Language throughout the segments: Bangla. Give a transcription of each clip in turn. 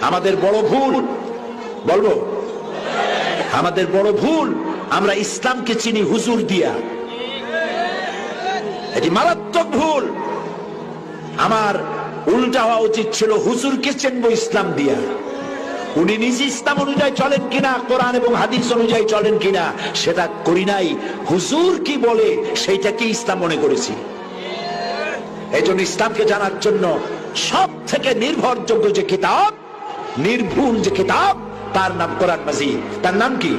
আমাদের বড় ভুল। বলব? আমাদের বড় ভুল, আমরা ইসলামকে চিনি হুজুর দিয়া। এটি মারাত্মক ভুল। আমার উল্টা হওয়া উচিত ছিল, হুজুরকে চিনবো ইসলাম দিয়া। উনি নিজে ইসলাম অনুযায়ী চলেন কিনা, কোরআন এবং হাদিস অনুযায়ী চলেন কিনা, সেটা করি নাই। হুজুর কি বলে সেইটাকে ইসলাম মনে করেছি। এই জন্য ইসলামকে জানার জন্য সব থেকে নির্ভরযোগ্য যে কিতাব, নির্ভুল যে কিতাব, তার নাম কোরআন মাজিদ। তার নাম কি?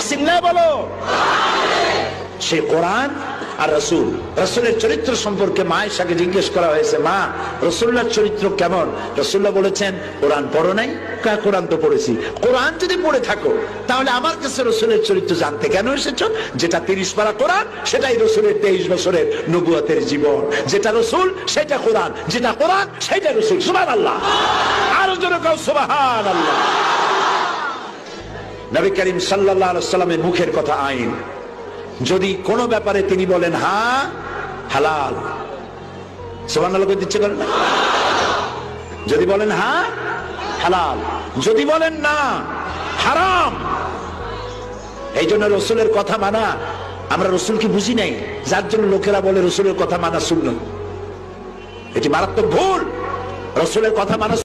সিল্লা বলো। সে কোরআন আর রসুল? রসুলের চরিত্র সম্পর্কে মায়ের সাথে জিজ্ঞেস করা হয়েছে, মা রসুল্লার চরিত্র কেমন? রসুল্লাহ বলেছেন, কোরআন পড়ো নাই? কোরআন তো পড়েছি। কোরআন যদি পড়ে থাকো, তাহলে আমার কাছে রসুলের চরিত্র জানতে কেন এসেছ? যেটা তিরিশ পারা কোরআন, সেটাই রসুলের তেইশ বছরের নবুয়াতের জীবন। যেটা রসুল, সেটা কোরআন। যেটা কোরআন, সেটা রসুল। সুবান আল্লাহ আরও জোরে কাউ সুবাহান আল্লাহ নবী করিম সাল্লাহ সাল্লামের মুখের কথা আইন। যদি কোনো ব্যাপারে তিনি বলেন হ্যাঁ হালাল। সোমান করেন যদি বলেন হ্যাঁ হালাল। যদি বলেন, না, হারাম। এই জন্য রসুলের কথা মানা, আমরা রসুলকে বুঝি নাই। যার জন্য লোকেরা বলে, রসুলের কথা মানা শূন্য। এটি মারাত্মক ভুল। রসুলের কথা মানা